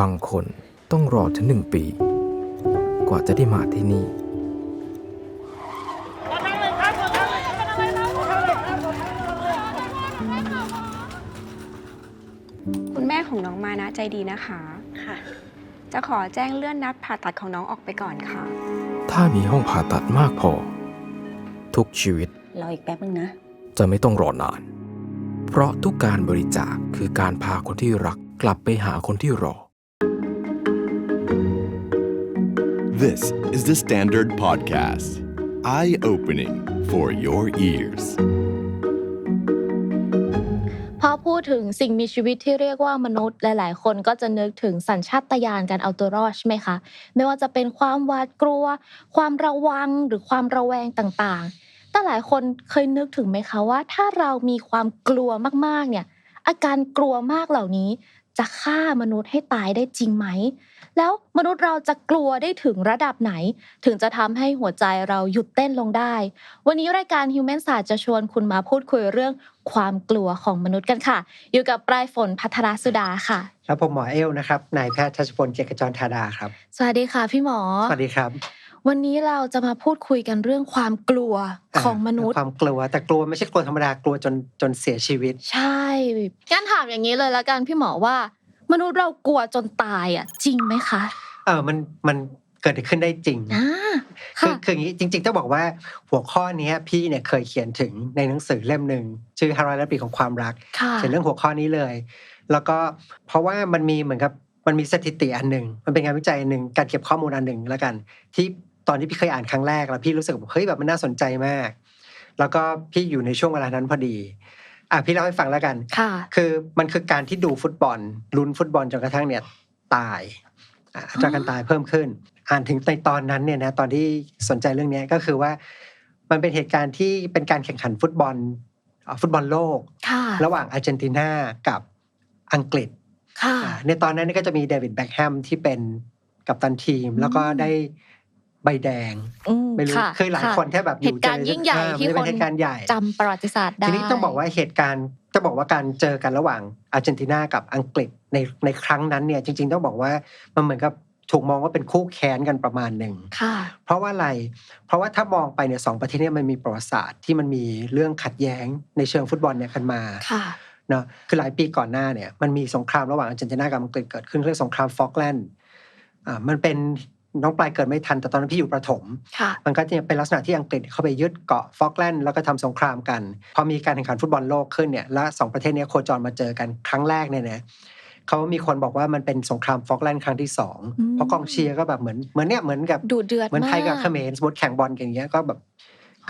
บางคนต้องรอถึงหนึ่งปี กว่าจะได้มาที่นี่ คุณแม่ของน้องมานะใจดีนะคะ ค่ะ จะขอแจ้งเลื่อนนัดผ่าตัดของน้องออกไปก่อนค่ะ ถ้ามีห้องผ่าตัดมากพอ ทุกชีวิตรออีกแป๊บนึงนะ จะไม่ต้องรอนาน เพราะทุกการบริจาคคือการพาคนที่รักกลับไปหาคนที่รอ This is the Standard Podcast. Eye opening for your ears. พอพูดถึงสิ่งมีชีวิตที่เรียกว่ามนุษย์ หลาย ๆ คนก็จะนึกถึงสัญชาตญาณการเอาตัวรอดใช่ไหมคะ ไม่ว่าจะเป็นความหวาดกลัว ความระวังหรือความระแวงต่าง ๆ แต่หลายคนเคยนึกถึงไหมคะว่า ถ้าเรามีความกลัวมาก ๆ เนี่ยอาการกลัวมากเหล่านี้ จะฆ่ามนุษย์ให้ตายได้จริงไหม แล้วมนุษย์เราจะกลัวได้ถึงระดับไหน ถึงจะทำให้หัวใจเราหยุดเต้นลงได้ วันนี้รายการ Human s ศาสตร์จะชวนคุณมาพูดคุยเรื่องความกลัวของมนุษย์กันค่ะ อยู่กับปลายฝนพัทรสุดาค่ะแล้วผมหมอเอลนะครับ นายแพทย์ชัชพลเกียรติขจรธาดาครับ สวัสดีค่ะพี่หมอ สวัสดีครับ วันนี้เราจะมาพูดคุยกันเรื่องความกลัวของมนุษย์ ความกลัวแต่กลัวไม่ใช่กลัวธรรมดากลัวจนจนเสียชีวิต ใช่งั้นถามอย่างนี้เลยละกันพี่หมอว่า มนุษย์เรากลัวจนตายอะ จริงไหมคะ เออมันมันเกิดขึ้นได้จริงอ่าคือค่ะคืออย่างนี้จริงๆต้องบอกว่าหัวข้อเนี้ยพี่เนี่ยเคยเขียนถึงในหนังสือเล่มหนึ่งชื่อฮารอยและปีของความรักค่ะเขียนเรื่องหัวข้อนี้เลย แล้วก็เพราะว่ามันมีเหมือนกับมันมีสถิติอันหนึ่ง มันเป็นงานวิจัยอันหนึ่ง การเก็บข้อมูลอันหนึ่งแล้วกัน ที่ต อนที่พี่เคยอ่านครั้งแรกแล้วพี่รู้สึกแบบเฮ้ยแบบมันน่าสนใจมาก แล้วก็พี่อยู่ในช่วงเวลานั้นพอดีอะพี่เล่าให้ฟังแล้วกันค่ะคือมันคือการที่ดูฟุตบอลลุ้นฟุตบอลจนกระทั่งเนี่ยตายอะอัตราการตายเพิ่มขึ้น อ่านถึงในตอนนั้นเนี่ยนะตอนที่สนใจเรื่องเนี้ยก็คือว่า มันเป็นเหตุการณ์ที่เป็นการแข่งขันฟุตบอลเอ่อฟุตบอลโลกค่ะระหว่างอาร์เจนตินากับอังกฤษค่ะอ่าในตอนนั้นเนยก็จะมีเดวิดแบ็คแฮมที่เป็นกัปตันทีม แล้วก็ได้ ใบแดงอืมไม่รู้ค่ะคือหลายะคนแค่แบบอเหยู่ตุการณ์ยิ่งใหญ่อ่าที่มันคเป็นนเหตุการณ์ใหญ่จำประวัติศาสตร์ได้ทีนี้ต้องบอกว่าเหตุการณ์จะบอกว่าการเจอกันระหว่างอาร์เจนตินากับอังกฤษในในครั้งนั้นเนี่ยจริง ๆ ต้องบอกว่ามันเหมือนกับถูกมองว่าเป็นคู่แค้นกันประมาณหนึ่งค่ะเพราะว่าอะไร เพราะว่าถ้ามองไปเนี่ยสองประเทศเนี้มันมีประวัติศาสตร์ที่มันมีเรื่องขัดแย้งในเชิงฟุตบอลเนี่ยกันมาค่ะเนาะคือหลายปีก่อนหน้าเนี่ยมันมีสงครามระหว่างอาร์เจนตินากับอังกฤษเกิดขึ้นเรื่องสงครามฟอกแลนด์อ่ามันเป็น น้องปลายเกิดไม่ทันแต่ตอนนั้นพี่อยู่ประถมค่ะมันก็จะเป็นลักษณะที่อังกฤษเข้าไปยึดเกาะฟอกแลนด์แล้วก็ทำสงครามกัน พอมีการแข่งขันฟุตบอลโลกขึ้นเนี่ยและสองประเทศเนี้โคจรมาเจอกันครั้งแรกเนี่ยนะเขามีคนบอกว่ามันเป็นสงครามฟอกแลนด์ครั้งที่สองอืมเพราะกองเชียร์ก็แบบเหมือนเหมือนเนี่ยเหมือนกับดูเดือดเหมือนไทยกับมากเขมรสมมติแข่งบอลกันอย่างเงี้ยก็แบบ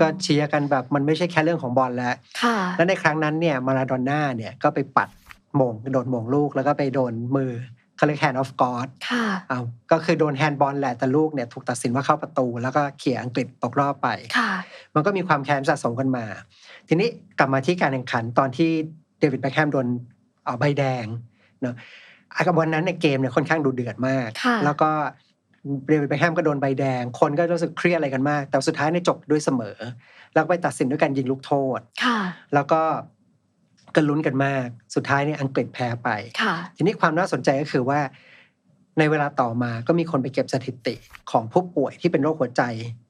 ก็เชียร์กันแบบมันไม่ใช่แค่เรื่องของบอลแล้วค่ะแล้วในครั้งนั้นเนี่ยมาราโดน่าเนี่ยก็ไปปัดโมงโดนโมงลูกแล้วก็ไปโดนมือ เขาเรียก hand of God ค่ะอ้าวก็คือโดนแฮนด์บอลแหละแต่ลูกเนี่ยถูกตัดสินว่าเข้าประตู แล้วก็เขี่ยอังกฤษตกรอบไปค่ะ มันก็มีความแค้นสะสมกันมา ทีนี้กลับมาที่การแข่งขันตอนที่เดวิดแบ็คแฮมโดนเอาใบแดงเนาะอะกับวันนั้นในยเกมเนี่ยค่อนข้างดูเดือดมากค่ะแล้วก็เดวิดแบ็คแฮมก็โดนใบแดง คนก็รู้สึกเครียดอะไรกันมาก แต่สุดท้ายเนี่ยจบด้วยเสมอ แล้วก็ไปตัดสินด้วยการยิงลูกโทษค่ะแล้วก็ ก็ลุ้นกันมาก สุดท้ายเนี่ยอังกฤษแพ้ไปค่ะทีนี้ความน่าสนใจก็คือว่า ในเวลาต่อมาก็มีคนไปเก็บสถิติของผู้ป่วยที่เป็นโรคหัวใจ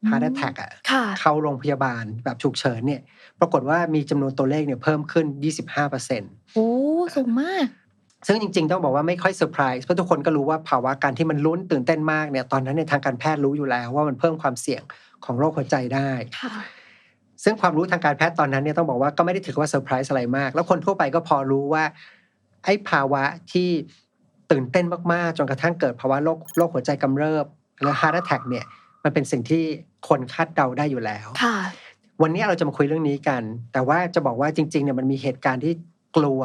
อืม heart attack อะค่ะเข้าโรงพยาบาลแบบฉุกเฉินเนี่ย ปรากฏว่ามีจำนวนตัวเลขเนี่ยเพิ่มขึ้น 25%โอ้สูงมาก ซึ่งจริง ๆ ต้องบอกว่าไม่ค่อยเซอร์ไพรส์เพราะทุกคนก็รู้ว่าภาวะการที่มันลุ้นตื่นเต้นมากเนี่ยตอนนั้นในยทางการแพทย์รู้อยู่แล้วว่ามันเพิ่มความเสี่ยงของโรคหัวใจได้ค่ะ ซึ่งความรู้ทางการแพทย์ตอนนั้นเนี่ยต้องบอกว่าก็ไม่ได้ถือว่าเซอร์ไพรส์อะไรมาก แล้วคนทั่วไปก็พอรู้ว่า ไอ้ภาวะที่ตื่นเต้นมากๆ จนกระทั่งเกิดภาวะโรคโรคหัวใจกำเริบและ heart attack เนี่ยมันเป็นสิ่งที่คนคาดเดาได้อยู่แล้วค่ะวันนี้เราจะมาคุยเรื่องนี้กัน แต่ว่าจะบอกว่าจริงๆเนี่ยมันมีเหตุการณ์ที่กลัว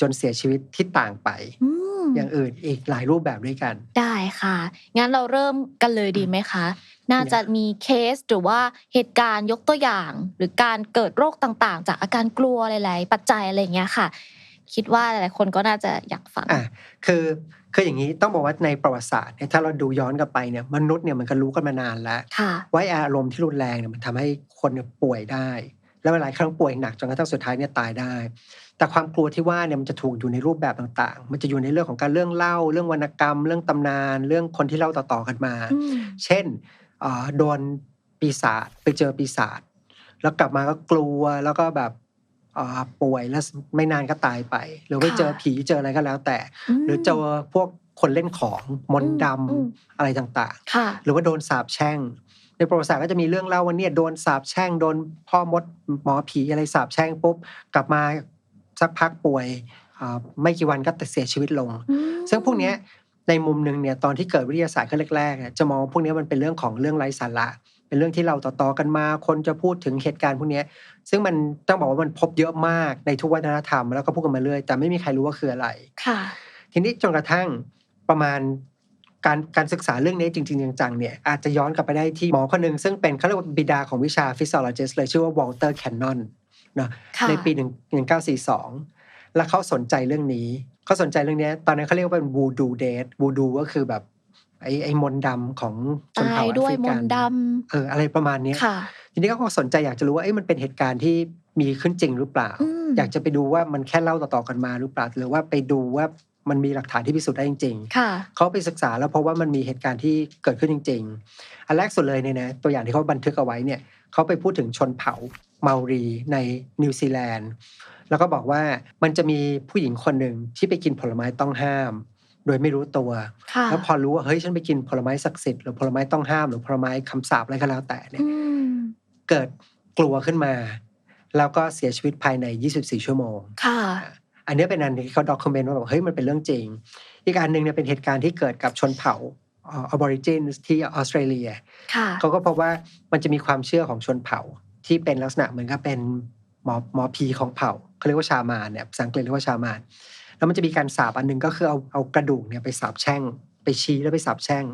จนเสียชีวิตที่ต่างไปอืมอย่างอื่นอีกหลายรูปแบบด้วยกัน ได้ค่ะ งั้นเราเริ่มกันเลยดีไหมคะ น่าจะมีเคสหรือว่าเหตุการณ์ยกตัวอย่าง หรือการเกิดโรคต่างๆ จากอาการกลัวหลายๆปัจจัยอะไรอย่างเงี้ยค่ะ คิดว่าหลายๆคนก็น่าจะอยากฟังอะคือคืออย่างนี้ต้องบอกว่าในประวัติศาสตร์เนี่ยถ้าเราดูย้อนกลับไปเนี่ยมนุษย์เนี่ยมันก็รู้กันมานานแล้วค่ะว่าไอ้อารมณ์ที่รุนแรงเนี่ยมันทำให้คนเนี่ยป่วยได้ แล้วหลายครั้งป่วยหนักจนกระทั่งสุดท้ายเนี่ยตายได้ แต่ความกลัวที่ว่าเนี่ยมันจะถูกอยู่ในรูปแบบต่างๆ มันจะอยู่ในเรื่องของการเรื่องเล่า เรื่องวรรณกรรม เรื่องตำนาน เรื่องคนที่เล่าต่อๆกันมาอืมเช่นเอ่อ โดนปีศาจไปเจอปีศาจแล้วกลับมาก็กลัวแล้วก็แบบเอ่อป่วยแล้วไม่นานก็ตายไป หรือไปเจอผีเจออะไรก็แล้วแต่ หรือเจอพวกคนเล่นของมนต์ดอืมำอะไรต่างค่ะๆหรือว่าโดนสาปแช่ง ในประวัติศาสตร์ก็จะมีเรื่องเล่าว่าเนี่ยโดนสาปแช่งโดนพ่อมดหมอผีอะไรสาปแช่งปุ๊บกลับมาสักพักป่วยอ่าไม่กี่วันก็เสียชีวิตลงอืมซึ่งพวกเนี้ย ในมุมหนึ่งเนี่ยตอนที่เกิดวิทยาศาสตร์ขั้นแรกๆเนี่ยจะมองว่าพวกเนี้ยมันเป็นเรื่องของเรื่องไร้สาระ เป็นเรื่องที่เราต่อๆกันมา คนจะพูดถึงเหตุการณ์พวกเนี้ยซึ่งมันต้องบอกว่ามันพบเยอะมากในทุกวัฒนธรรมแล้วก็พูดกันมาเรื่อยแต่ไม่มีใครรู้ว่าคืออะไรค่ะ ทีนี้จนกระทั่งประมาณการการศึกษาเรื่องนี้จริง ๆ จังๆเนี่ยอาจจะย้อนกลับไปได้ที่หมอคนหนึ่งซึ่งเป็นเขาเรียกว่าบิดาของวิชาฟิสิโลจิสเลยชื่อว่าวอลเตอร์แคนนอนเนาะค่ะในปีหนึ่งหนึ่งเก้าสี่สองแล้วเขาสนใจเรื่องนี้ เขาสนใจเรื่องนี้ตอนนั้นเขาเรียกว่าเป็นวูดูเดทวูดูก็คือแบบ ไอ้ไอ้มนต์ดำของชนตาเผ่ายแอด้วยฟริมกันนต์ดเอออะไรประมาณเนี้ยำค่ะทีนี้เขาก็สนใจอยากจะรู้ว่าเอ้ยมันเป็นเหตุการณ์ที่มีขึ้นจริงหรือเปล่าอืมอยากจะไปดูว่ามันแค่เล่าต่อๆกันมาหรือเปล่าหรือว่าไปดูว่ามันมีหลักฐานที่พิสูจน์ได้จริงค่ะๆเขาไปศึกษาแล้วเพราะว่ามันมีเหตุการณ์ที่เกิดขึ้นจริง ๆ อันแรกสุดเลยเนี่ยนะตัวอย่างที่เขาบันทึกเอาไว้เนี่ยเขาไปพูดถึงชนเผ่าเมารีในนิวซีแลนด์ แล้วก็บอกว่ามันจะมีผู้หญิงคนหนึ่งที่ไปกินผลไม้ต้องห้าม โดยไม่รู้ตัวค่ะแล้วพอรู้ว่าเฮ้ยฉันไปกินผลไม้ศักดิ์สิทธิ์หรือผลไม้ต้องห้าม หรือผลไม้คำสาปอะไรก็แล้วแต่เนี่ยอืมเกิดกลัวขึ้นมา แล้วก็เสียชีวิตภายใน 24 ชั่วโมงค่ะอันนี้เป็นอันที่เขาด็อกิเมนต์ว่าแบบเฮ้ยมันเป็นเรื่องจริง อีกอันหนึ่งเนี่ยเป็นเหตุการณ์ที่เกิดกับชนเผ่าออบอริจินที่ออสเตรเลียค่ะเขาก็พบว่ามันจะมีความเชื่อของชนเผ่าที่เป็นลักษณะเหมือนกับเป็นหมอหมอผีของเผ่า เขาเรียกว่าชามานเนี่ยภาษาอังกฤษเรียกว่าชามานแล้วมันจะมีการสาบอันหนึงก็คือเอาเอากระดูกเนี่ยไปสาบแช่ง ไปชี้แล้วไปสาบแช่ง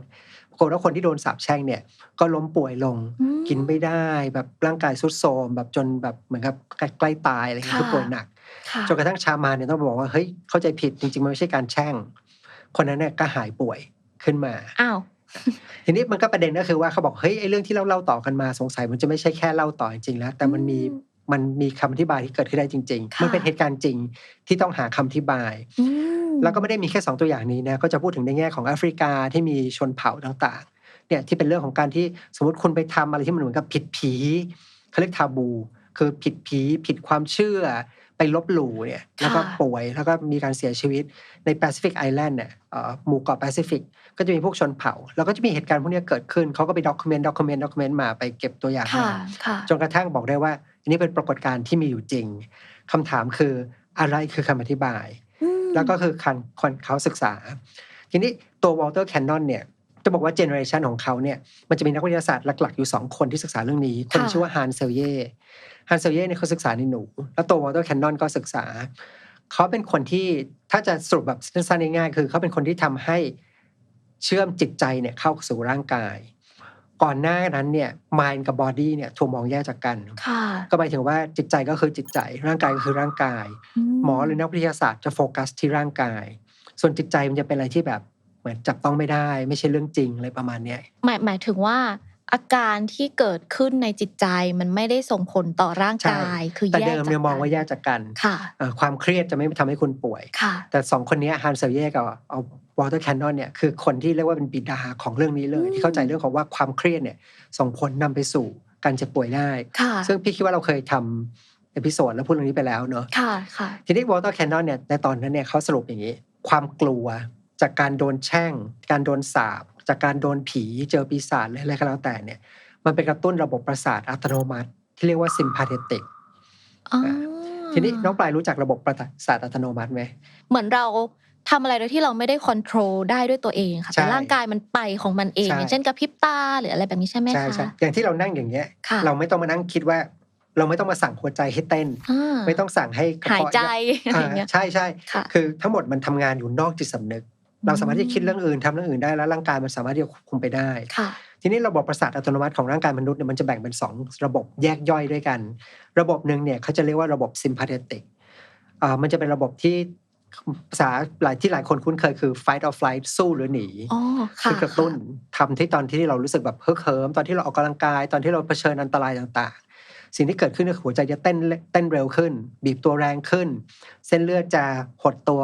ปรากฏว่าคนที่โดนสาบแช่งเนี่ยก็ล้มป่วยลงอืมกินไม่ได้แบบร่างกายทรุดโทรมแบบจนแบบเหมือนกับใกล้ๆตายอะไรอย่างเงี้ยค่ะคือป่วยหนักค่ะจนกระทั่งชามานเนี่ยต้องบอกว่าเฮ้ยเข้าใจผิดจริงๆมันไม่ใช่การแช่ง คนนั้นเนี่ยก็หายป่วยขึ้นมาอ้าวทีนี้มันก็ประเด็นก็คือว่าเขาบอกเฮ้ยไอ้เรื่องที่เราเล่าต่อกันมาสงสัยมันจะไม่ใช่แค่เล่าต่อจริงๆแล้วแต่มันมีอื มมันมีคำอธิบายที่เกิดขึ้นได้จริงๆค่ะมันเป็นเหตุการณ์จริงที่ต้องหาคำอธิบายอืมแล้วก็ไม่ได้มีแค่สองตัวอย่างนี้นะก็จะพูดถึงในแง่ของแอฟริกาที่มีชนเผ่าต่างๆเนี่ยที่เป็นเรื่องของการที่สมมติคุณไปทำอะไรที่มันเหมือนกับผิดผีเขาเรียกทาบู คือผิดผีผิดความเชื่อไปลบหลู่เนี่ยแล้วก็ค่ะป่วยแล้วก็มีการเสียชีวิตในแปซิฟิกไอแลนด์เนี่ยเอ่อหมู่เกาะแปซิฟิกก็จะมีพวกชนเผ่า แล้วก็จะมีเหตุการณ์พวกเนี้ยเกิดขึ้นเขาก็ไปด็อกิเมนต์ด็อกิเมนต์ด็อกิเมนต์มาไปเก็บตัวอย่างค่ะมาค่ะจนกระทั่งบอกได้ว่า อันนี้เป็นปรากฏการณ์ที่มีอยู่จริงคำถามคืออะไรคือคำอธิบายอืมแล้วก็คือคันคนเขาศึกษา ทีนี้ตัววอลเตอร์แคนนอนเนี่ยจะบอกว่าเจเนอเรชันของเขาเนี่ยมันจะมีนักวิทยาศาสตร์หลัก ๆ อยู่ 2 คนที่ศึกษาเรื่องนี้ คนที่ค่ะชื่อว่าฮานเซลเย่ฮานเซลเย่เนี่ยเขาศึกษาในหนู แล้วตัววอลเตอร์แคนนอนก็ศึกษา เขาเป็นคนที่ถ้าจะสรุปแบบสั้นๆง่ายๆคือ เขาเป็นคนที่ทำให้เชื่อมจิตใจเนี่ยเข้าสู่ร่างกาย ก่อนหน้านั้นเนี่ยมายกับบอดี้เนี่ยถูกมองแยกจากกันค่ะก็หมายถึงว่าจิตใจก็คือจิตใจ ร่างกายก็คือร่างกาย หมอหรือนักวิทยาศาสตร์จะโฟกัสที่ร่างกาย ส่วนจิตใจมันจะเป็นอะไรที่แบบเหมือนจับต้องไม่ได้ ไม่ใช่เรื่องจริงอะไรประมาณเนี้ยหมายหมายถึงว่าอาการที่เกิดขึ้นในจิตใจมันไม่ได้ส่งผลต่อร่างใช่กาย คือแต่แยกเดิมเนี่ยจกมองว่าแยกจากกันค่ะเอ่อความเครียดจะไม่ทำให้คุณป่วยค่ะแต่สองคนเนี้ฮันเซลเย่กับเอา วอเตอร์แคนนอนเนี่ยคือคนที่เรียกว่าเป็นบิดาของเรื่องนี้เลยอืมที่เข้าใจเรื่องของว่าความเครียดเนี่ยส่งผลนำไปสู่การเจ็บป่วยได้ค่ะซึ่งพี่คิดว่าเราเคยทำเอพิโซดแล้วพูดเรื่องนี้ไปแล้วเนอะค่ะค่ะทีนี้วอเตอร์แคนนอนเนี่ยในตอนนั้นเนี่ยเขาสรุปอย่างนี้ ความกลัวจากการโดนแช่ง การโดนสาบ จากการโดนผีเจอปีศาจหรืออะไรก็แล้วแต่เนี่ย มันเป็นกระตุ้นระบบประสาทอัตโนมัติ ที่เรียกว่าซิมพาเทติกอ๋อทีนี้น้องปลายรู้จักระบบประสาทอัตโนมัติไหมเหมือนเรา ทำอะไรโดยที่เราไม่ได้ค o n t r o l ได้ด้วยตัวเองค่ะใช่แต่ร่างกายมันไปของมันเองใช่อย่างเช่นกระพริบตาหรืออะไรแบบนี้ใช่ไหมใช่คะใช่อย่างที่เรานั่งอย่างเงี้ยค่ะเราไม่ต้องมานั่งคิดว่า เราไม่ต้องมาสั่งหัวใจให้เต้นอ่าไม่ต้องสั่งให้กระหายเพาะใจอะไรอ่าอย่างเงี้ยใช่ใช่ค่ะคือทั้งหมดมันทำงานอยู่นอกจิตสำนึก เราสามารถที่จะคิดเรื่องอื่นทำเรื่องอื่นได้แล้วร่างกายมันสามารถที่จะควบคุมไปได้ค่ะทีนี้ระบบประสาทอัตโนมัติของร่างกายมนุษย์เนี่ยมันจะแบ่งเป็น 2 ระบบแยกย่อยด้วยกัน ระบบหนึ่งเนี่ยเขาจะเรียกว่าระบบ sympathetic อ่ามันจะเป็นระบบที่ ภาษาหลายที่หลายคนคุ้นเคยคือ fight or flight สู้หรือหนีอ๋อค่ะคือกระตุ้นทำที่ตอนที่เรารู้สึกแบบเฮิร์เหิมตอนที่เราออกกำลังกาย ตอนที่เราเผชิญอันตรายต่างๆ สิ่งที่เกิดขึ้นก็คือหัวใจจะเต้นเต้นเร็วขึ้น บีบตัวแรงขึ้น เส้นเลือดจะหดตัว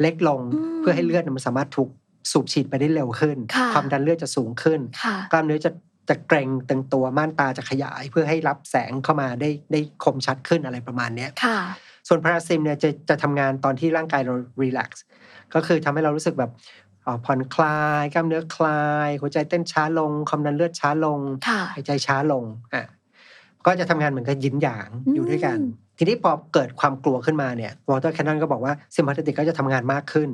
เล็กลงอืมเพื่อให้เลือดมันสามารถถูกสูบฉีดไปได้เร็วขึ้นค่ะความดันเลือดจะสูงขึ้นค่ะกล้ามเนื้อจะจะเกร็งตึงตัวม่านตาจะขยายเพื่อให้รับแสงเข้ามาได้ได้คมชัดขึ้นอะไรประมาณเนี้ยค่ะ ส่วนพาราซิมเนี่ยจะจะทำงานตอนที่ร่างกายเรารีแลกซ์ก็คือทำให้เรารู้สึกแบบเอ่อผ่อนคลายกล้ามเนื้อคลาย หัวใจเต้นช้าลงความดันเลือดช้าลงค่ะหายใจช้าลงอะก็จะทำงานเหมือนกับยินหยางอืมอยู่ด้วยกัน ทีนี้พอเกิดความกลัวขึ้นมาเนี่ยวอเตอร์แคนนอนก็บอกว่าซิมพา t ติกก็จะทำงานมากขึ้น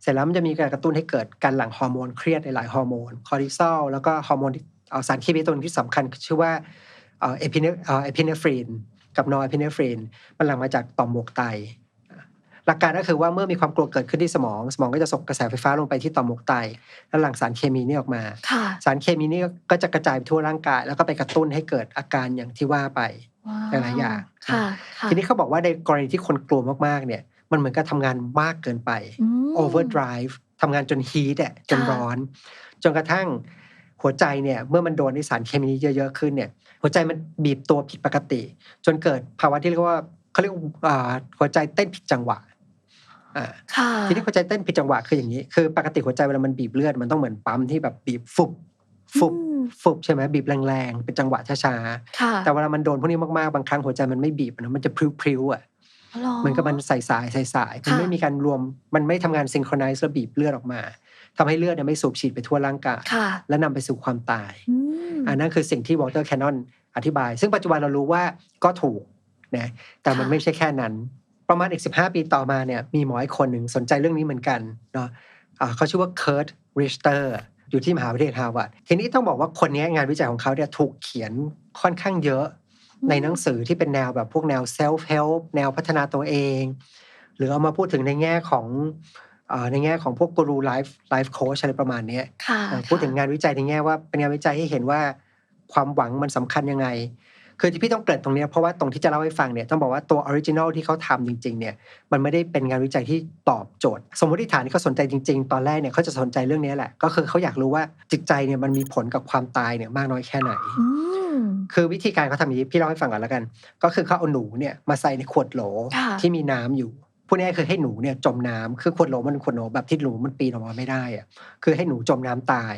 เสร็จแล้วมันจะมีการกระตุ้นให้เกิดการหลั่งฮอร์โมนเครียดในหลายฮอร์โมนคอร์ติซอลแล้วก็ฮอร์โมนที่เอ่อสารเคมีตัวหนึงที่สำคัญชื่อว่าเอ่อเอพิเนเอ่อเอพิเนฟรีน กับนอร์เอพิเนฟรีนมันหลั่งมาจากต่อมหมวกไต หลักการก็คือว่าเมื่อมีความกลัวเกิดขึ้นที่สมอง สมองก็จะส่งกระแสไฟฟ้าลงไปที่ต่อมหมวกไต แล้วหลั่งสารเคมีนี้ออกมาค่ะสารเคมีนี้ก็จะกระจายไปทั่วร่างกาย แล้วก็ไปกระตุ้นให้เกิดอาการอย่างที่ว่าไปว้าวหลายๆอย่างค่ะค่ะทีนี้เขาบอกว่าในกรณีที่คนกลัวมากๆเนี่ยมันเหมือนกับทำงานมากเกินไปอืม overdrive ทำงานจนฮีทอะจนค่ะร้อน จนกระทั่งหัวใจเนี่ย เมื่อมันโดนในสารเคมีนี้เยอะๆขึ้นเนี่ย หัวใจมันบีบตัวผิดปกติ จนเกิดภาวะที่เรียกว่าเขาเรียกว่าอ่าหัวใจเต้นผิดจังหวะอ่าค่ะทีนี้หัวใจเต้นผิดจังหวะคืออย่างนี้ คือปกติหัวใจเวลามันบีบเลือดมันต้องเหมือนปั๊มที่แบบบีบฟุบฟุบอืมฟุบใช่ไหมบีบแรงๆเป็นจังหวะช้าค่ะๆแต่เวลามันโดนพวกนี้มากๆบางครั้งหัวใจมันไม่บีบอะนะมันจะพริ้วๆอะหรอเหมือนกับมันใส่สายใส่สายมันค่ะไม่มีการรวมมันไม่ทำงานซิงโครไนซ์และบีบเลือดออกมาทำให้เลือดเนี่ยไม่สูบฉีดไปทั่วร่างกายค่ะและนำไปสู่ความตาย อืมอันนั้นคือสิ่งที่วอเตอร์แคนนอนอธิบาย ซึ่งปัจจุบันเรารู้ว่าก็ถูกนะแต่มันค่ะไม่ใช่แค่นั้น ประมาณอีก15ปีต่อมาเนี่ยมีหมออีกคนหนึ่งสนใจเรื่องนี้เหมือนกันเนาะอ่าเขาชื่อว่าเคิร์ตริชเตอร์อยู่ที่มหาวิทยาลัยฮาร์วาร์ดทีนี้ต้องบอกว่าคนนี้งานวิจัยของเขาเนี่ยถูกเขียนค่อนข้างเยอะในหนังสือที่เป็นแนวแบบพวกแนว self help แนวพัฒนาตัวเอง หรือเอามาพูดถึงในแง่ของเอ่อ ในแง่ของพวกกูรูไลฟ์ไลฟ์โค้ชอะไรประมาณเนี้ยค่ะเอ่อพูดถึงงานวิจัยในแง่ว่าเป็นงานวิจัยให้เห็นว่าความหวังมันสำคัญยังไง คือที่พี่ต้องเกริดตรงเนี้ยเพราะว่าตรงที่จะเล่าให้ฟังเนี่ยต้องบอกว่าตัวออริจินอลที่เขาทำจริงๆเนี่ยมันไม่ได้เป็นงานวิจัยที่ตอบโจทย์ สมมติฐานที่เขาสนใจจริง ๆ ตอนแรกเนี่ยเขาจะสนใจเรื่องนี้แหละ ก็คือเขาอยากรู้ว่าจิตใจเนี่ยมันมีผลกับความตายเนี่ยมากน้อยแค่ไหนอืมคือวิธีการเขาทำอย่างนี้พี่เล่าให้ฟังก่อนแล้วกัน ก็คือเขาเอาหนูเนี่ยมาใส่ในขวดโหลค่ะที่มีน้ำอยู่ พูดง่ายๆคือให้หนูเนี่ยจมน้ำคือขวดโหลมันเป็นขวดโหลแบบที่หนูมันปีนออกมาไม่ได้อะคือให้หนูจมน้ำตาย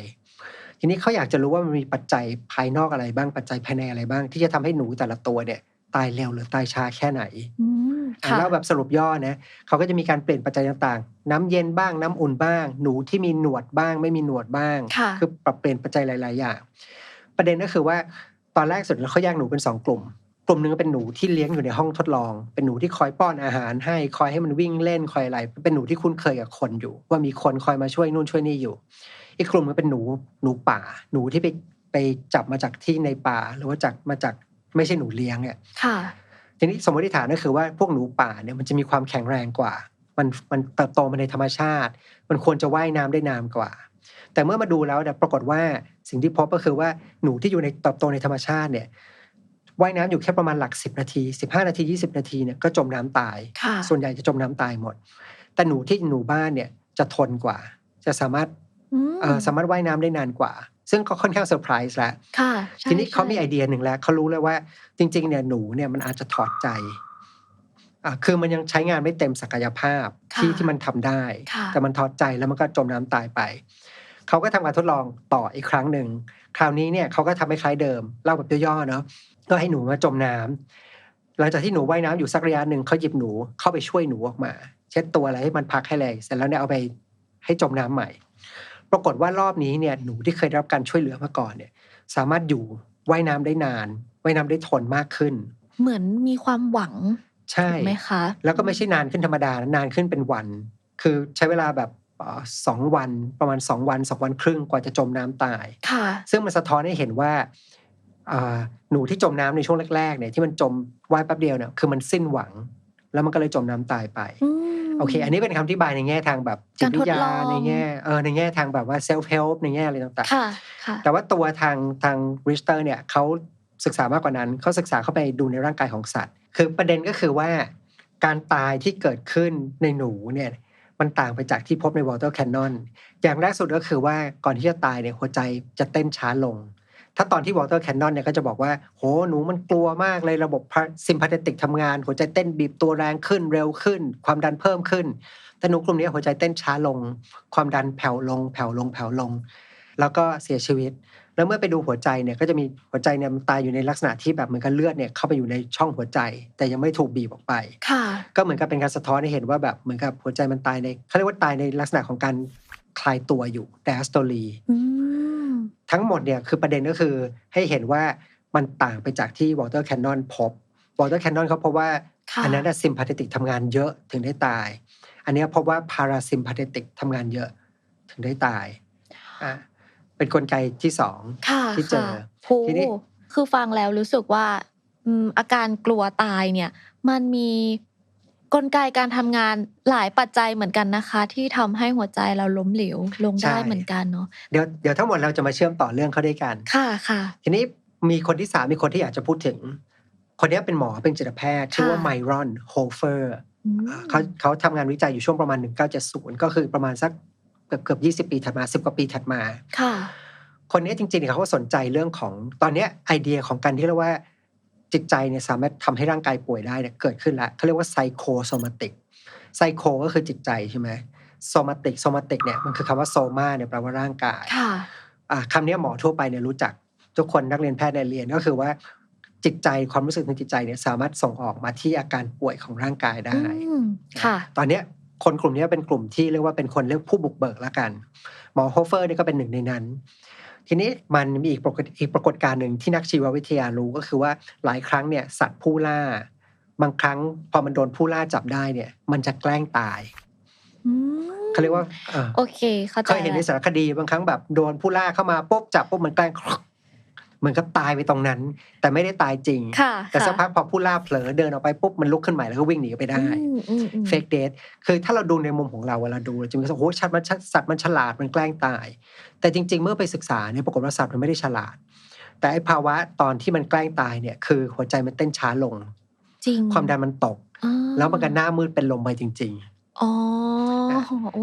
ทีนี้เขาอยากจะรู้ว่ามันมีปัจจัยภายนอกอะไรบ้างปัจจัยภายในอะไรบ้าง ที่จะทำให้หนูแต่ละตัวเนี่ยตายเร็วหรือตายช้าแค่ไหนอืมอะค่ะเล่าแบบสรุปย่อนะเขาก็จะมีการเปลี่ยนปัจจัยต่างๆ น้ำเย็นบ้างน้ำอุ่นบ้าง หนูที่มีหนวดบ้าง ไม่มีหนวดบ้างค่ะคือปรับเปลี่ยนปัจจัยหลาย ๆ อย่าง ประเด็นก็คือว่าตอนแรกสุดแล้วเขาแยกหนูเป็นสองกลุ่มก ลุ่มหนึ่งเป็นหนูที่เลี้ยงอยู่ในห้องทดลอง เป็นหนูที่คอยป้อนอาหารให้คอยให้มันวิ่งเล่นคอยอะไร เป็นหนูที่คุ้นเคยกับคนอยู่ ว่ามีคนคอยมาช่วยนู่นช่วยนี่อยู่ อีกกลุ่มนึงเป็นหนูหนูป่า หนูที่ไปไปจับมาจากที่ในป่า หรือว่าจากมาจากไม่ใช่หนูเลี้ยงเนี่ยค่ะทีนี้สมมติฐานก็คือว่าพวกหนูป่าเนี่ยมันจะมีความแข็งแรงกว่า มันมันเติบโตมาในธรรมชาติ มันควรจะว่ายน้ำได้นานกว่า แต่เมื่อมาดูแล้วเนี่ยปรากฏว่าสิ่งที่พบก็คือว่าหนูที่อยู่ในเติบโตในธรรมชาติเนี่ย ว่ายน้ำอยู่แค่ประมาณหลัก 10 นาที 15 นาที 20 นาทีเนี่ยก็จมน้ำตายค่ะส่วนใหญ่จะจมน้ำตายหมด แต่หนูที่หนูบ้านเนี่ยจะทนกว่า จะสามารถอืมเอ่อสามารถว่ายน้ำได้นานกว่า ซึ่งก็ค่อนข้างเซอร์ไพรส์แล้วค่ะใช่ทีนี้เขามีใช่ไอเดียหนึ่งแล้วเขารู้เลยว่า จริง ๆ เนี่ยหนูเนี่ยมันอาจจะถอดใจอะคือมันยังใช้งานไม่เต็มศักยภาพที่ที่มันทำได้ค่ะแต่มันถอดใจแล้วมันก็จมน้ำตายไปเขาก็ทำการทดลองต่ออีกครั้งหนึ่งคราวนี้เนี่ยเขาก็ทำให้คล้ายเดิมเล่าแบบย่อๆเนาะ ก็ให้หนูมาจมน้ำหลังจากที่หนูว่ายน้ำอยู่สักระยะหนึ่งเขาหยิบหนูเข้าไปช่วยหนูออกมา เช็ดตัวอะไรให้มันพักให้แรงเสร็จแล้วเนี่ยเอาไปให้จมน้ำใหม่ ปรากฏว่ารอบนี้เนี่ยหนูที่เคยได้รับการช่วยเหลือมาก่อนเนี่ย สามารถอยู่ว่ายน้ำได้นานว่ายน้ำได้ทนมากขึ้น เหมือนมีความหวังใช่ถูกไหมคะ แล้วก็ไม่ใช่นานขึ้นธรรมดานะนานขึ้นเป็นวัน คือใช้เวลาแบบเอ่อสองวันประมาณสองวันสองวันครึ่งกว่าจะจมน้ำตาย ค่ะ ซึ่งมันสะท้อนให้เห็นว่าอ่า หนูที่จมน้ำในช่วงแรกๆเนี่ยที่มันจมว่ายแป๊บเดียวเนี่ยคือมันสิ้นหวัง แล้วมันก็เลยจมน้ำตายไปอืมโอเค อันนี้เป็นคำอธิบายในแง่ทางแบบจิตวิทยาการทดลองในแง่เออในแง่ทางแบบว่า self help ในแง่อะไรต่างๆค่ะค่ะแต่ว่าตัวทางทางริชเตอร์เนี่ยเขาศึกษามากกว่านั้นเขาศึกษาเข้าไปดูในร่างกายของสัตว์ คือประเด็นก็คือว่า การตายที่เกิดขึ้นในหนูเนี่ยมันต่างไปจากที่พบในวอเตอร์แคนนอนอย่างแรกสุดก็คือว่าก่อนที่จะตายเนี่ยหัวใจจะเต้นช้าลง ถ้าตอนที่วอเตอร์แคนนอนเนี่ยก็จะบอกว่า โหหนูมันกลัวมากเลยระบบซิมพาเทติกทำงาน หัวใจเต้นบีบตัวแรงขึ้นเร็วขึ้น ความดันเพิ่มขึ้น แต่หนูกลุ่มนี้หัวใจเต้นช้าลง ความดันแผ่วลง แผ่วลงแผ่วลง แล้วก็เสียชีวิต แล้วเมื่อไปดูหัวใจเนี่ยก็จะมีหัวใจเนี่ยมันตายอยู่ในลักษณะที่แบบเหมือนกับเลือดเนี่ยเข้าไปอยู่ในช่องหัวใจ แต่ยังไม่ถูกบีบออกไปค่ะก็เหมือนกับเป็นการสะท้อนให้เห็นว่าแบบเหมือนกับหัวใจมันตายในเขาเรียกว่าตายในลักษณะของการคลายตัวอยู่ diastole อืม ทั้งหมดเนี่ยคือประเด็นก็คือให้เห็นว่ามันต่างไปจากที่วอเตอร์แคนนอนพบวอเตอร์แคนนอนเขาพบว่าค่ะอันนั้นซิมพาเทติกทำงานเยอะถึงได้ตาย อันเนี้ยพบว่าพาราซิมพาเทติกทำงานเยอะถึงได้ตายอะเป็นกลไกที่สองค่ะที่เจอค่ะโหทีนี้คือฟังแล้วรู้สึกว่าอืมอาการกลัวตายเนี่ย มันมี กลไกการทำงานหลายปัจจัยเหมือนกันนะคะ ที่ทำให้หัวใจเราล้มเหลวลงได้เหมือนกันเนาะเดี๋ยวเดี๋ยวทั้งหมดเราจะมาเชื่อมต่อเรื่องเขาด้วยกัน ค่ะค่ะ ทีนี้มีคนที่สามมีคนที่อยากจะพูดถึง คนนี้เป็นหมอเป็นจิตแพทย์ ชื่อว่าค่ะไมรอนโฮเฟอร์อืมเขาเขาทำงานวิจัยอยู่ช่วงประมาณ 1970 ก็คือประมาณสักเกือบเกือบ20 ปีถัดมา 10 กว่าปีถัดมาค่ะ คนนี้จริงๆเขาก็สนใจเรื่องของตอนเนี้ยไอเดียของการที่เรียกว่า จิตใจเนี่ยสามารถทำให้ร่างกายป่วยได้เนี่ยเกิดขึ้นแล้วเขาเรียกว่าไซโคโซมาติกไซโคก็คือจิตใจใช่ไหมโซมาติกโซมาติกเนี่ยมันคือคำว่าโซมาเนี่ยแปลว่าร่างกายค่ะอ่าคำนี้หมอทั่วไปเนี่ยรู้จัก ทุกคนนักเรียนแพทย์ในยเรียนก็คือว่าจิตใจความรู้สึกทางจิตใจเนี่ยสามารถส่งออกมาที่อาการป่วยของร่างกายได้อืมค่ะ ตอนเนี้ยคนกลุ่มเนี้ยเป็นกลุ่มที่เรียกว่าเป็นคนเรียกผู้บุกเบิกละกัน หมอโฮเฟอร์เนี่ยก็เป็นหนึ่งในนั้น ทีนี้มันมีอีกปรากฏอีกปรากฏการณ์หนึ่งที่นักชีววิทยารู้ก็คือว่าหลายครั้งเนี่ยสัตว์ผู้ล่า บางครั้งพอมันโดนผู้ล่าจับได้เนี่ย มันจะแกล้งตายอืมเขาเรียกว่าเอ่อโอเคเข้าใจเคยเห็นในแล้วสารคดีบางครั้งแบบโดนผู้ล่าเข้ามาปุ๊บจับปุ๊บมันแกล้งเห มือนกับตายไปตรงนั้น แต่ไม่ได้ตายจริงค่ะแต่สักค่ะพักพอผู้ล่าเผลอเดินออกไปปุ๊บมันลุกขึ้นใหม่แล้วก็วิ่งหนีไปได้อืมอืมอืมเฟกเดทคือถ้าเราดูในมุมของเราเวลาดูเราจะมีความรู้สึกโอ้โหชัดมันสัตว์มันฉลาดมันแกล้งตาย แต่จริง ๆ เมื่อไปศึกษาเนี่ยปรากฏว่าสัตว์มันไม่ได้ฉลาด แต่ไอ้ภาวะตอนที่มันแกล้งตายเนี่ยคือหัวใจมันเต้นช้าลงจริงความดันมันตกอ่าแล้วมันก็หน้ามืดเป็นลมไปจริงอ๋ออะโอๆเค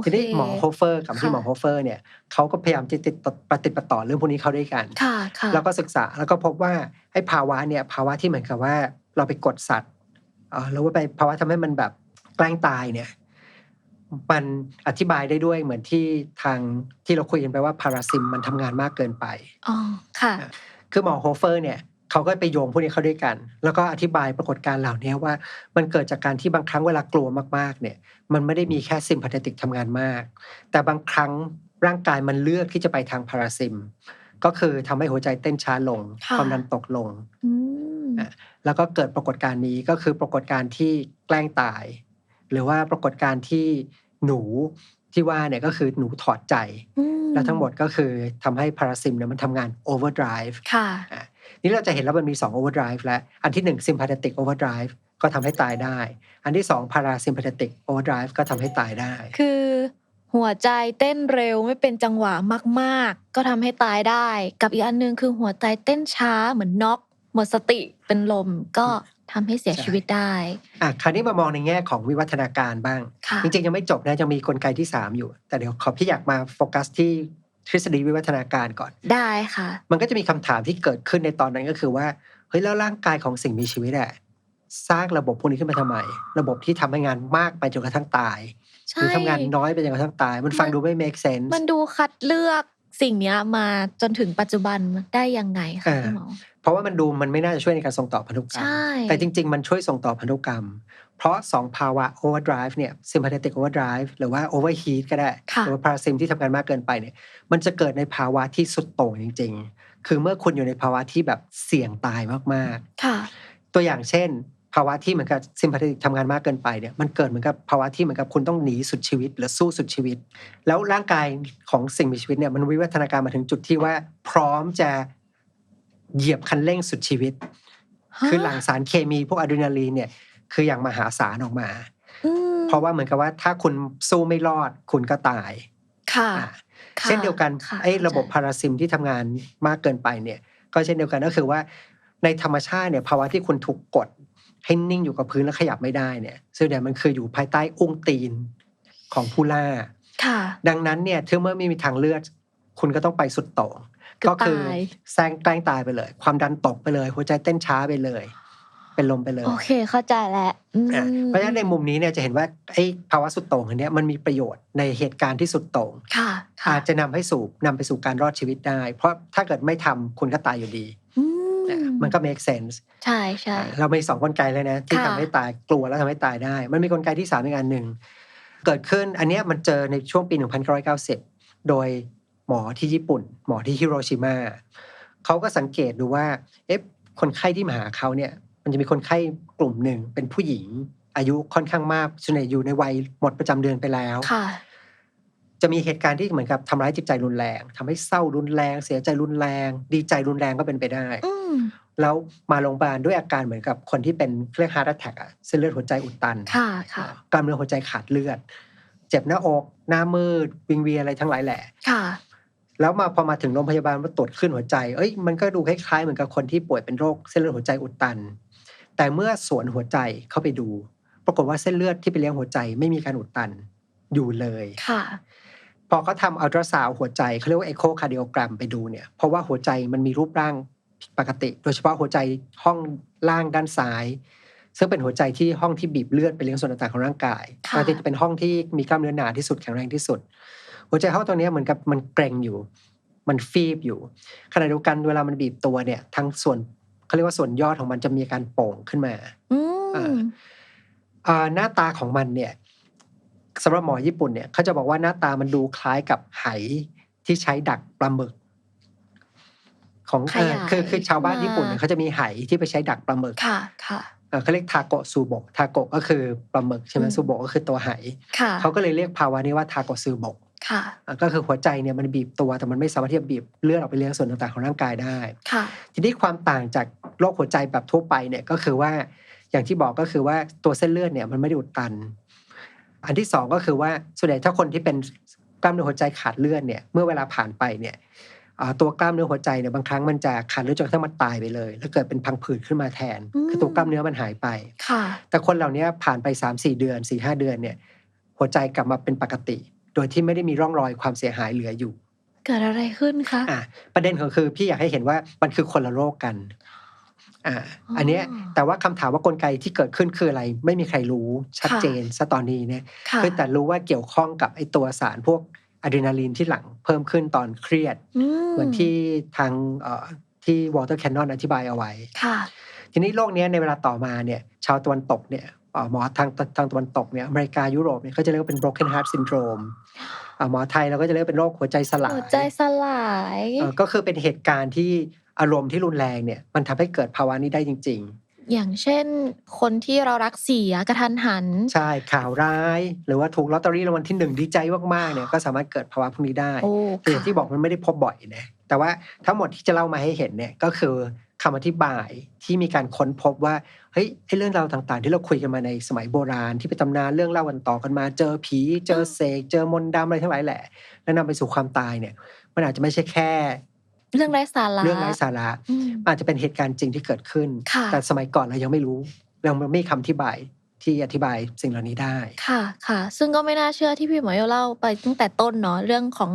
ทีนี้หมอโฮเฟอร์กับที่ค่ะหมอโฮเฟอร์เนี่ยเขาก็พยายามจะติดต่อปฏิดปะต่อเรื่องพวกนี้เข้าด้วยกันค่ะค่ะแล้วก็ศึกษาแล้วก็พบว่าไอ้ภาวะเนี่ยภาวะที่เหมือนกับว่าเราไปกดสัตว์เอ่อหรือว่าไปภาวะทำให้มันแบบแกล้งตายเนี่ยมันอธิบายได้ด้วยเหมือนที่ทางที่เราคุยกันไปว่าพาราซิมมันทำงานมากเกินไปอ๋อค่ะ คือหมอโฮเฟอร์เนี่ย เขาก็ไปโยงพวกนี้เข้าด้วยกัน แล้วก็อธิบายปรากฏการณ์เหล่านี้ว่า มันเกิดจากการที่บางครั้งเวลากลัวมากๆ เนี่ย มันไม่ได้มีแค่ซิมพาเทติกทำงานมาก แต่บางครั้งร่างกายมันเลือกที่จะไปทางพาราซิม ก็คือทำให้หัวใจเต้นช้าลงค่ะความดันตกลงอืมอะแล้วก็เกิดปรากฏการณ์นี้ก็คือปรากฏการณ์ที่แกล้งตาย หรือว่าปรากฏการณ์ที่หนูที่ว่าเนี่ยก็คือหนูถอดใจอืมแล้วทั้งหมดก็คือทำให้พาราซิมเนี่ยมันทำงานโอเวอร์ไดรฟ์ค่ะอะ นี่เราจะเห็นแล้วมันมี2 overdrive แล้ว อันที่ 1 sympathetic overdrive ก็ทำให้ตายได้ อันที่ 2 parasympathetic overdrive ก็ทำให้ตายได้ คือ หัวใจเต้นเร็วไม่เป็นจังหวะมาก ๆ ก็ทำให้ตายได้ กับอีกอันหนึงคือหัวใจเต้นช้าเหมือนน็อกหมดสติเป็นลมก็ทำให้เสียใช่ชีวิตได้อะคราวนี้มามองในแง่ของวิวัฒนาการบ้างค่ะจริงๆ ยังไม่จบนะยังมีกลไกที่ 3 อยู่ แต่เดี๋ยวขอพี่อยากมาโฟกัสที่ ทฤษฎีวิวัฒนาการก่อน ได้ค่ะ มันก็จะมีคำถามที่เกิดขึ้นในตอนนั้นก็คือว่าเฮ้ยแล้วร่างกายของสิ่งมีชีวิตอะสร้างระบบพวกนี้ขึ้นมาทำไม ระบบที่ทำให้งานมากไปจนกระทั่งตายหใช่รือทำงานน้อยไปจนกระทั่งตาย มันฟังดูไม่ make sense มันดูคัดเลือกสิ่งเนี้ยมาจนถึงปัจจุบันได้ยังไงคะอ่าพี่หมอเพ ราะว่ามันดูมันไม่น่าจะช่วยในการส่งต่อพันธุกรรมใช่แต่จริง ๆ มันช่วยส่งต่อพันธุกรรม เพราะ 2 ภาวะ overdrive เนี่ย sympathetic overdrive หรือว่า overheat ก็ได้ค่ะหรือว่า parasim ที่ทำงานมากเกินไปเนี่ยมันจะเกิดในภาวะที่สุดโต่งจริง ๆ คือเมื่อคุณอยู่ในภาวะที่แบบเสี่ยงตายมากค่ะๆตัวอย่างเช่น ภาวะที่เหมือนกับ sympathetic ทำงานมากเกินไปเนี่ยมันเกิดเหมือนกับภาวะที่เหมือนกับคุณต้องหนีสุดชีวิต หรือสู้สุดชีวิต แล้วร่างกายของสิ่งมีชีวิตเนี่ยมันวิวัฒนาการมาถึงจุดที่ว่าพร้อมจะ เหยียบคันเร่งสุดชีวิต คือหลั่งสารเคมีพวกอะดรีนาลีนเนี่ยคืออย่างมหาศาลออกมาอืมเพราะว่าเหมือนกับว่าถ้าคุณสู้ไม่รอดคุณก็ตาย ค่ะอะค่ะเช่นเดียวกันค่ะไอ้ระบบเข้าใจพาราซิมที่ทำงานมากเกินไปเนี่ย ก็เช่นเดียวกันก็คือว่าในธรรมชาติเนี่ยภาวะที่คุณถูกกดให้นิ่งอยู่กับพื้นแล้วขยับไม่ได้เนี่ยส่วนใหญ่มันคืออยู่ภายใต้อุ้งตีนของผู้ล่าค่ะดังนั้นเนี่ยถ้าเมื่อไม่มีทางเลือกคุณก็ต้องไปสุดโต่งคือ ก็คืตายแซงแกล้งตายไปเลย ความดันตกไปเลย หัวใจเต้นช้าไปเลย เป็นลมไปเลย โอเคเข้าใจแล้วอืมอะเพราะฉะนั้นในมุมนี้เนี่ยจะเห็นว่าไอ้ภาวะสุดโต่งอันเนี้ยมันมีประโยชน์ในเหตุการณ์ที่สุดโต่งค่ะค่ะอาจจะนำให้สู่นำไปสู่การรอดชีวิตได้ เพราะถ้าเกิดไม่ทำคุณก็ตายอยู่ดีอือะมันก็ make sense ใช่ใช่เรามีสองกลไกเลยนะ ที่ค่ะทำให้ตายกลัวแล้วทำให้ตายได้ มันมีกลไกที่สามอีกอันหนึ่งเกิดขึ้นอันเนี้ยมันเจอในช่วงปี 1990 โดย หมอที่ญี่ปุ่น หมอที่ฮิโรชิมาเขาก็สังเกตดูว่า เอ๊ะคนไข้ที่มาหาเขาเนี่ย มันจะมีคนไข้กลุ่มหนึ่งเป็นผู้หญิง อายุค่อนข้างมากส่วนใหญ่อยู่ในวัยหมดประจำเดือนไปแล้วค่ะจะมีเหตุการณ์ที่เหมือนกับทำร้ายจิตใจรุนแรงทำให้เศร้ารุนแรง เสียใจรุนแรง ดีใจรุนแรงก็เป็นไปได้อืมแล้วมาโรงพยาบาลด้วยอาการเหมือนกับคนที่เป็นเรียก heart attack อะเส้นเลือดหัวใจอุดตันค่ะค่ะกล้ามเนื้อหัวใจขาดเลือด เจ็บหน้าอก หน้ามืด วิงเวียนอะไรทั้งหลายแหละค่ะ แล้วมาพอมาถึงโรงพยาบาลมาตรวจขึ้นหัวใจ เอ้ยมันก็ดูคล้ายๆเหมือนกับคนที่ป่วยเป็นโรคเส้นเลือดหัวใจอุดตัน แต่เมื่อสวนหัวใจเข้าไปดู ปรากฏว่าเส้นเลือดที่ไปเลี้ยงหัวใจไม่มีการอุดตันอยู่เลยค่ะ พอเขาทำอัลตราซาวหัวใจเขาเรียกว่าเอ็โคคาร์ดิโอกรัมไปดูเนี่ย เพราะว่าหัวใจมันมีรูปร่างผิดปกติ โดยเฉพาะหัวใจห้องล่างด้านซ้าย ซึ่งเป็นหัวใจที่ห้องที่บีบเลือดไปเลี้ยงส่วนต่างๆของร่างกายค่ะปกติจะเป็นห้องที่มีกล้ามเนื้อหนาที่สุดแข็งแรงที่สุด หัวใจห้องตัวเนี้ยเหมือนกับมันเกร็งอยู่ มันฟีบอยู่ขณะเดียวกันเวลามันบีบตัวเนี่ยทั้งส่วนเขาเรียกว่าส่วนยอดของมันจะมีการโป่งขึ้นมาอือ่ามอ่าหน้าตาของมันเนี่ยสำหรับหมอญี่ปุ่นเนี่ยเขาจะบอกว่าหน้าตามันดูคล้ายกับไหที่ใช้ดักปลาหมึกของขเอ่อยายคือคือชาวบ้านมาญี่ปุ่นเนี่ยเขาจะมีไหที่ไปใช้ดักปลาหมึกค่ะค่ะเอ่อเขาเรียกทาโกะซูโบะทาโกะก็คือปลาหมึกใช่ไหมอืมซูโบะก็คือตัวไหค่ะเขาก็เลยเรียกภาวะนี้ว่าทาโกะซูโบะ ค่ะอะก็คือหัวใจเนี่ยมันบีบตัวแต่มันไม่สามารถที่จะบีบเลือดออกไปเลี้ยงส่วนต่างๆของร่างกายได้ค่ะ ทีนี้ความต่างจากโรคหัวใจแบบทั่วไปเนี่ยก็คือว่าอย่างที่บอกก็คือว่าตัวเส้นเลือดเนี่ยมันไม่ได้อุดตัน อันที่สองก็คือว่าส่วนใหญ่ถ้าคนที่เป็นกล้ามเนื้อหัวใจขาดเลือดเนี่ยเมื่อเวลาผ่านไปเนี่ยอ่าตัวกล้ามเนื้อหัวใจเนี่ยบางครั้งมันจะขาดเลือดจนกระทั่งมันตายไปเลย แล้วเกิดเป็นพังผืดขึ้นมาแทนอืมคือตัวกล้ามเนื้อมันหายไปค่ะแต่คนเหล่านี้ผ่านไป3าสี่เดือน4ี่หเดือนเนี่ยหัวใจกลับมาเป็นปกติ โดยที่ไม่ได้มีร่องรอยความเสียหายเหลืออยู่ เกิดอะไรขึ้นคะอะประเด็นของคือพี่อยากให้เห็นว่ามันคือคนละโรคกันอ่าอ๋ออัอันเนี้ยแต่ว่าคำถามว่ากลไกที่เกิดขึ้นคืออะไร ไม่มีใครรู้ชัดเจนซะตอนนี้เนี่ยค่ะคือแต่รู้ว่าเกี่ยวข้องกับไอตัวสารพวกอะดรีนาลีนที่หลังเพิ่มขึ้นตอนเครียดอืเหมือนที่ทางเอ่อที่วอเตอร์แคนนอนอธิบายเอาไว้ค่ะทีนี้โรคเนี้ยในเวลาต่อมาเนี่ย ชาวตะวันตกเนี่ยเอ่อ หมอทางทางตะวันตกเนี่ยอเมริกายุโรปเนี่ยเขาจะเรียกว่าเป็น broken heart syndrome อ่าหมอไทยเราก็จะเรียกว่าเป็นโรคหัวใจสลายหัวใจสลายเอ่อก็คือเป็นเหตุการณ์ที่อารมณ์ที่รุนแรงเนี่ยมันทำให้เกิดภาวะนี้ได้จริงอย่างเช่น คนที่เรารักเสียกระทันหันๆใช่ข่าวร้าย หรือว่าถูกลอตเตอรี่รางวัลที่หนึ่งดีใจมากๆเนี่ยก็สามารถเกิดภาวะพวกนี้ได้โอ้แต่อย่างที่บอกมันไม่ได้พบบ่อยนะแต่ว่าทั้งหมดที่จะเล่ามาให้เห็นเนี่ยก็คือ คำอธิบายที่มีการค้นพบว่าเฮ้ยไอ้เรื่องราวต่างๆ ที่เราคุยกันมาในสมัยโบราณ ที่เป็นตำนานเรื่องเล่ากันต่อกันมา เจอผี เจอเสกเจอมนต์ดำอะไรทั้งหลายแหละ แล้วนำไปสู่ความตายเนี่ย มันอาจจะไม่ใช่แค่ เรื่องไร้สาระเรื่องไร้สาระอืมอาจจะเป็นเหตุการณ์จริงที่เกิดขึ้นค่ะแต่สมัยก่อนเรายังไม่รู้เราไม่มีคำอธิบายที่อธิบายสิ่งเหล่านี้ได้ ค่ะค่ะ ซึ่งก็ไม่น่าเชื่อที่พี่หมอเอลเล่าไปตั้งแต่ต้นเนาะเรื่องของ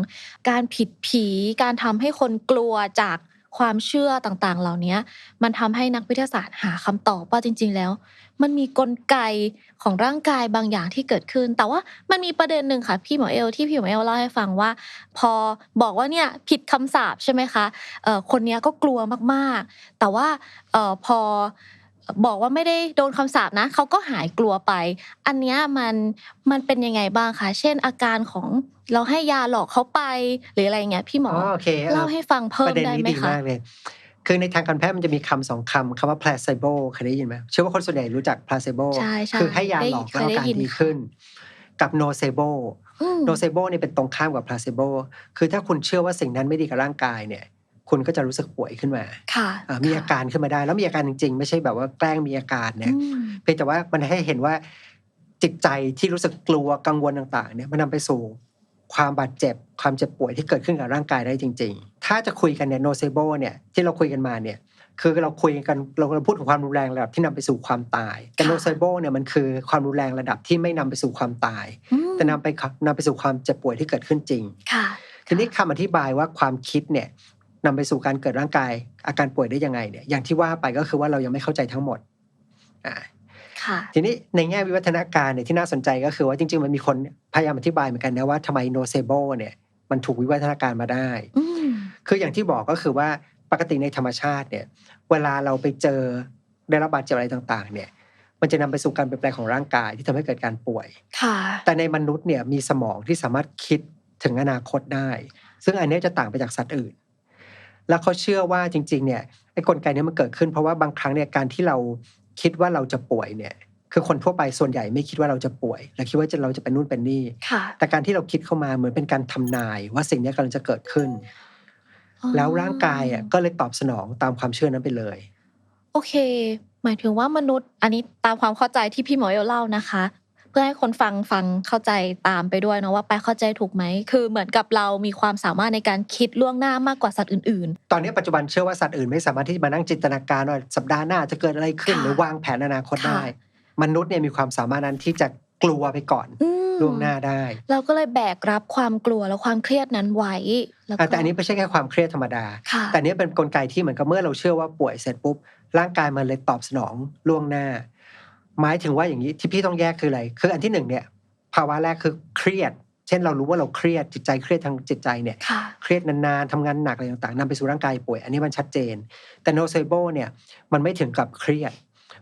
การผิดผี การทำให้คนกลัวจาก ความเชื่อต่างๆ เหล่านี้มันทำให้นักวิทยาศาสตร์หาคำตอบว่าจริง ๆ แล้ว มันมีกลไกของร่างกายบางอย่างที่เกิดขึ้น แต่ว่ามันมีประเด็นหนึ่งค่ะพี่หมอเอลที่พี่หมอเอลเล่าให้ฟังว่า พอบอกว่าเนี่ยผิดคำสาปใช่ไหมคะคนนี้ก็กลัวมากๆ แต่ว่าออพอ บอกว่าไม่ได้โดนคำสาปนะเขาก็หายกลัวไป อันเนี้ยมันมันเป็นยังไงบ้างคะเช่นอาการของเราให้ยาหลอกเขาไปหรืออะไรเงี้ยพี่หมออ๋อโอเคเอ่อเล่าให้ฟังเพิ่ปมระเด็นได้นี้ไหมดีคะมากเลยคือในทางการแพทย์มันจะมีคำสองคำคำว่า placebo เคยได้ยินไหมเชื่อว่าคนส่วนใหญ่รู้จัก placebo ใช่ใช่คือให้ยาได้หลอกเคแล้วยได้อาการยินดีค่ะขึ้น กับ nocebo อืม nocebo เนี่ยเป็นตรงข้ามกับ placebo คือถ้าคุณเชื่อว่าสิ่งนั้นไม่ดีกับร่างกายเนี่ย คุณก็จะรู้สึกป่วยขึ้นมาค่ะอ่ามีอาการขึ้นมาได้ แล้วมีอาการจริง ๆ ไม่ใช่แบบว่าแกล้งมีอาการอืเนี่ยมเพียงแต่ว่ามันให้เห็นว่าจิตใจที่รู้สึกกลัวกังวลต่าง ๆ เนี่ยมันนำไปสู่ความบาดเจ็บความเจ็บป่วยที่เกิดขึ้นกับร่างกายได้จริง ๆ ถ้าจะคุยกันเนี่ยโนเซโบเนี่ยที่เราคุยกันมาเนี่ยคือเราคุยกันเราเราพูดถึงความรุนแรงระดับที่นำไปสู่ความตายแต่ค่ะโนเซโบเนี่ยมันคือความรุนแรงระดับที่ไม่นำไปสู่ความตายอืมแต่นำไปนำไปสู่ความเจ็บป่วยที่เกิดขึ้นจริงค่ะทีนี้คำอธิบายว่าความคิดเนี่ย นำไปสู่การเกิดร่างกาย อาการป่วยได้ยังไงเนี่ยอย่างที่ว่าไปก็คือว่าเรายังไม่เข้าใจทั้งหมดอ่าค่ะทีนี้ในแง่วิวัฒนาการเนี่ยที่น่าสนใจก็คือว่าจริง ๆ มันมีคนพยายามอธิบายเหมือนกันนะว่าทำไมโนเซโบเนี่ยมันถูกวิวัฒนาการมาได้อืมคืออย่างที่บอกก็คือว่าปกติในธรรมชาติเนี่ย เวลาเราไปเจอได้รับบาดเจ็บอะไรต่างๆ เนี่ย มันจะนำไปสู่การเปลี่ยนแปลงของร่างกายที่ทำให้เกิดการป่วยค่ะแต่ในมนุษย์เนี่ยมีสมองที่สามารถคิดถึงอนาคตได้ ซึ่งอันเนี้ยจะต่างไปจากสัตว์อื่น แล้วเขาเชื่อว่าจริงๆเนี่ยไอ้กลไกเนี้มันเกิดขึ้น เพราะว่าบางครั้งเนี่ยการที่เราคิดว่าเราจะป่วยเนี่ยคือคนทั่วไปส่วนใหญ่ไม่คิดว่าเราจะป่วยและคิดว่าจะเราจะเป็นนู่นเป็นนี่ค่ะแต่การที่เราคิดเข้ามาเหมือนเป็นการทำนาย ว่าสิ่งเนี้ยกำลังจะเกิดขึ้น แล้วร่างกายอะก็เลยตอบสนองตามความเชื่อนั้นไปเลย โอเค หมายถึงว่ามนุษย์ อันนี้ตามความเข้าใจที่พี่หมอเอลเล่านะคะเพื่อให้คนฟังฟังเข้าใจตามไปด้วยเนาะว่าไปเข้าใจถูกไหมคือเหมือนกับเรามีความสามารถในการคิดล่วงหน้ามากกว่าสัตว์อื่นตอนนี้ปัจจุบันเชื่อว่าสัตว์อื่นไม่สามารถที่จะมานั่งจินตนาการว่าสัปดาห์หน้าจะเกิดอะไรขึ้นค่ะหรือวางแผนอนาคตค่ะได้ มนุษย์เนี่ยมีความสามารถนั้นที่จะกลัวไปก่อนๆอืมล่วงหน้าได้ เราก็เลยแบกรับความกลัวและความเครียดนั้นไว้แล้วก็อะแต่อันนี้ไม่ใช่แค่ความเครียดธรรมดาค่ะแต่อันนี้เป็นกลไกที่เหมือนกับเมื่อเราเชื่อว่าป่วยเสร็จปุ๊บร่างกายมันเลยตอบสนองล่วงหน้า หมายถึงว่าอย่างนี้ที่พี่ต้องแยกคืออะไร คืออันที่หนึ่งเนี่ย ภาวะแรกคือเครียด เช่นเรารู้ว่าเราเครียดจิตใจเครียดทางจิตใจเนี่ยค่ะเครียดนานๆทำงานหนักอะไรต่างๆนำไปสู่ร่างกายป่วย อันนี้มันชัดเจน แต่โนเซโบเนี่ยมันไม่ถึงกับเครียด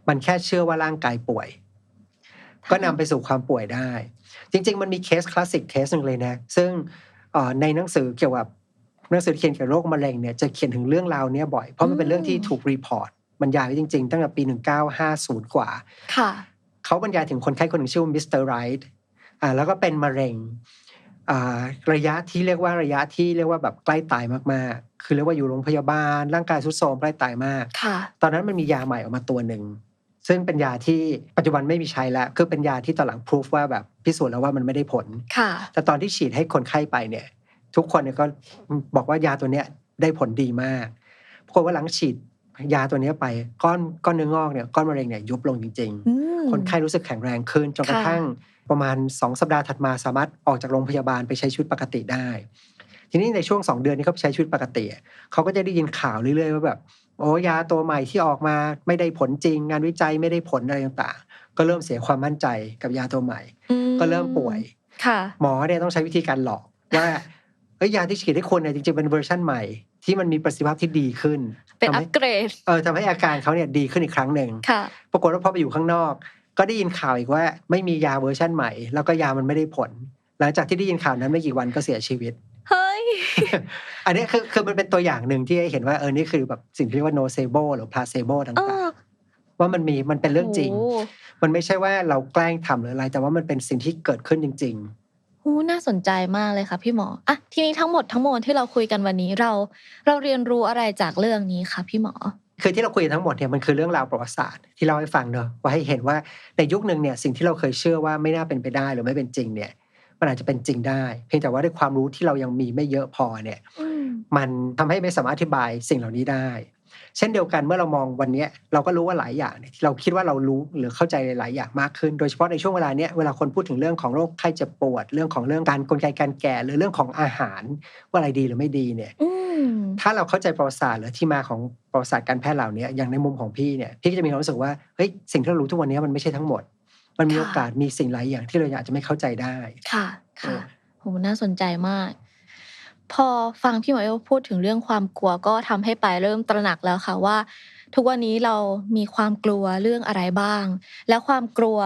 มันแค่เชื่อว่าร่างกายป่วย ก็นำไปสู่ความป่วยได้ จริง ๆ มันมีเคสคลาสสิกเคสหนึ่งเลยนะ ซึ่งเอ่อในหนังสือเกี่ยวกับหนังสือเขียนเกี่ยวกับโรคมะเร็งเนี่ยจะเขียนถึงเรื่องราวเนี้ยบ่อยเพราะมันเป็นเรื่องที่ถูกรีพอร์ต บรรยายไว้จริง ๆ ตั้งแต่ปี 1950 กว่า ค่ะเขาบรรยายถึงคนไข้คนหนึ่งชื่อว่ามิสเตอร์ไรท์อ่าแล้วก็เป็นมะเร็งอ่าระยะที่เรียกว่าระยะที่เรียกว่าแบบใกล้ตายมากๆ คือเรียกว่าอยู่โรงพยาบาล ร่างกายทรุดโทรมใกล้ตายมาก ค่ะ ตอนนั้นมันมียาใหม่ออกมาตัวหนึ่งซึ่งเป็นยาที่ปัจจุบันไม่มีใช้แล้ว คือเป็นยาที่ตอนหลังพิสูจว่าแบบพิสูจน์แล้วว่ามันไม่ได้ผล ค่ะ แต่ตอนที่ฉีดให้คนไข้ไปเนี่ย ทุกคนเนี่ยก็บอกว่ายาตัวเนี้ยได้ผลดีมากปรากฏว่าหลังฉีด ยาตัวเนี้ยไปก้อนก้อนเนื้องอกเนี่ยก้อนมะเร็งเนี่ยยุบลงจริงอืมๆคนไข้รู้สึกแข็งแรงขึ้นจนกระค่ะทั่งประมาณ 2 สัปดาห์ถัดมาสามารถออกจากโรงพยาบาลไปใช้ชีวิตปกติได้ ทีนี้ในช่วง 2 เดือนที่เขาใช้ชีวิตปกติอะเขาก็จะได้ยินข่าวเรื่อยๆว่าแบบโอ้ยาตัวใหม่ที่ออกมาไม่ได้ผลจริง งานวิจัยไม่ได้ผลอะไรต่างๆ ก็เริ่มเสียความมั่นใจกับยาตัวใหม่อืก็เริ่มป่วยค่ะหมอเนี่ยต้องใช้วิธีการหลอกว่าเอ้ยยาที่ฉีดให้คนเนี่ยจริงๆเป็นเวอร์ชั่นใหม่ ที่มันมีประสิทธิภาพที่ดีขึ้นเป็นทำอัให้ปเกรดเออทำให้อาการเขาเนี่ยดีขึ้นอีกครั้งหนึ่งค่ะปรากฏว่าพอไปอยู่ข้างนอก ก็ได้ยินข่าวอีกว่า ไม่มียาเวอร์ชั่นใหม่ แล้วก็ยามันไม่ได้ผล หลังจากที่ได้ยินข่าวนั้นไม่กี่วันก็เสียชีวิตเฮ้ยอันนี้คือคือมันเป็นตัวอย่างหนึ่งที่ให้เห็นว่าเออนี่คือแบบสิ่งที่เรียกว่า nocebo หรือ placebo เอต่างอๆว่ามันมีมันเป็นเรื่องจริงโอ้มันไม่ใช่ว่าเราแกล้งทำหรืออะไร แต่ว่ามันเป็นสิ่งที่เกิดขึ้นจริงโอ้น่าสนใจมากเลยค่ะพี่หมออะทีนี้ทั้งหมดทั้งมวลที่เราคุยกันวันนี้เรา เราเรียนรู้อะไรจากเรื่องนี้คะพี่หมอๆคือที่เราคุยกันทั้งหมดเนี่ยมันคือเรื่องราวประวัติศาสตร์ที่เราให้ฟังเนอะว่าให้เห็นว่าในยุคหนึ่งเนี่ยสิ่งที่เราเคยเชื่อว่าไม่น่าเป็นไปได้หรือไม่เป็นจริงเนี่ยมันอาจจะเป็นจริงได้ เพียงแต่ว่าด้วยความรู้ที่เรายังมีไม่เยอะพอเนี่ยอืมมันทำให้ไม่สามารถอธิบายสิ่งเหล่านี้ได้ เช่นเดียวกันเมื่อเรามองวันเนี้ยเราก็รู้ว่าหลายอย่างเนี่ยที่เราคิดว่าเรารู้หรือเข้าใจหลายอย่างมากขึ้น โดยเฉพาะในช่วงเวลาเนี้ยเวลาคนพูดถึงเรื่องของโรคไข้เจ็บปวด เรื่องของเรื่องการกลไกการแก่ หรือเรื่องของอาหารว่าอะไรดีหรือไม่ดีเนี่ยอืมถ้าเราเข้าใจประวัติศาสตร์หรือที่มาของประวัติศาสตร์การแพทย์เหล่านี้อย่างในมุมของพี่เนี่ยพี่ก็จะมีความรู้สึกว่าเฮ้ยสิ่งที่เรารู้ทุกวันนี้มันไม่ใช่ทั้งหมด มันมีค่ะโอกาสมีสิ่งหลายอย่างที่เราอาจจะไม่เข้าใจได้ค่ะเอค่ะอโหน่าสนใจมาก พอฟังพี่หมอเอลพูดถึงเรื่องความกลัวก็ทำให้ไปายเริ่มตระหนักแล้วค่ะว่า ทุกวันนี้เรามีความกลัวเรื่องอะไรบ้าง แล้วความกลัว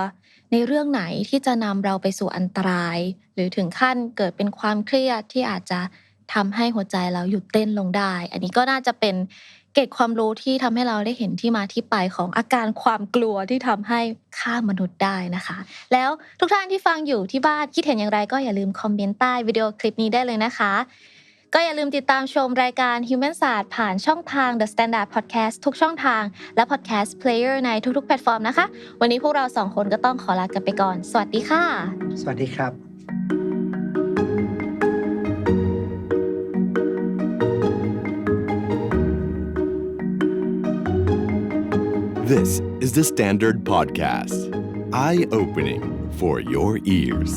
ในเรื่องไหนที่จะนำเราไปสู่อันตราย หรือถึงขั้นเกิดเป็นความเครียดที่อาจจะทำให้หัวใจเราหยุดเต้นลงได้ อันนี้ก็น่าจะเป็นเกร็ดความรู้ที่ทำให้เราได้เห็นที่มาที่ไปของอาการความกลัวที่ทำให้ฆ่ามนุษย์ได้นะคะ แล้วทุกท่านที่ฟังอยู่ที่บ้านคิดเห็นอย่างไรก็อย่าลืมคอมเมนต์ใต้วิดีโอคลิปนี้ได้เลยนะคะ ก็อย่าลืมติดตามชมรายการ Human ศาสตร์ผ่านช่องทาง The Standard Podcast ทุกช่องทาง และ Podcast Player ในทุกๆ แพลตฟอร์มนะคะ วันนี้พวกเราสองคนก็ต้องขอลากันไปก่อน สวัสดีค่ะ สวัสดีครับ This is the Standard Podcast. Eye opening for your ears.